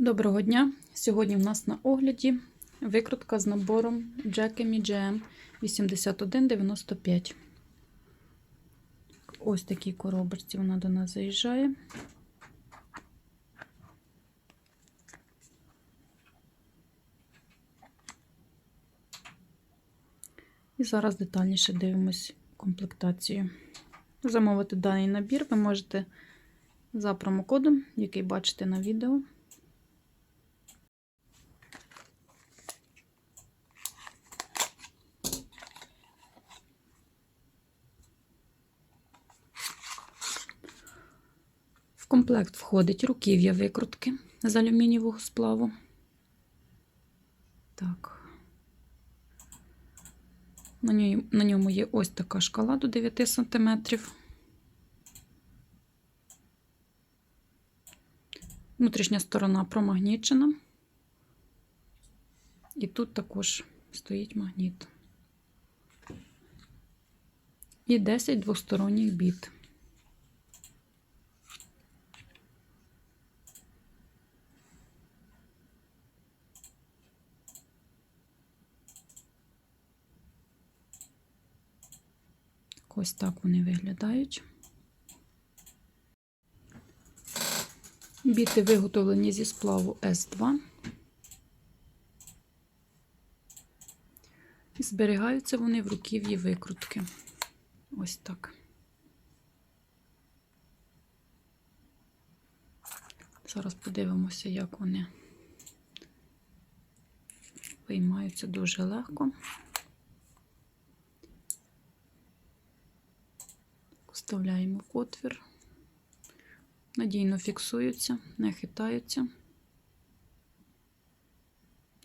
Доброго дня! Сьогодні в нас на огляді викрутка з набором Jackie GM 8195. Ось такій коробочці вона до нас заїжджає. І зараз детальніше дивимось комплектацію. Замовити даний набір ви можете за промокодом, який бачите на відео. Комплект входить руків'я викрутки з алюмінієвого сплаву. Так. На ньому, є ось така шкала до 9 см. Внутрішня сторона промагнічена. І тут також стоїть магніт. І 10 двосторонніх біт. Ось так вони виглядають. Біти виготовлені зі сплаву С2. І зберігаються вони в руків'ї викрутки. Ось так. Зараз подивимося, як вони виймаються дуже легко. Вставляємо в отвір, надійно фіксуються, не хитаються,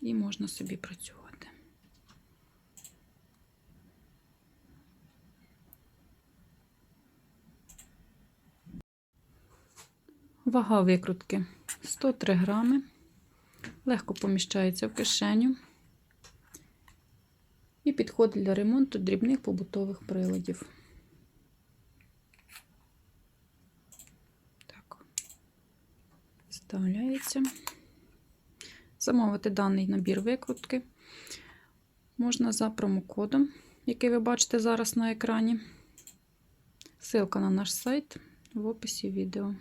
і можна собі працювати. Вага викрутки 103 грами, легко поміщається в кишеню і підходить для ремонту дрібних побутових приладів. Вставляється. Замовити даний набір викрутки можна за промокодом, який ви бачите зараз на екрані. Силка на наш сайт в описі відео.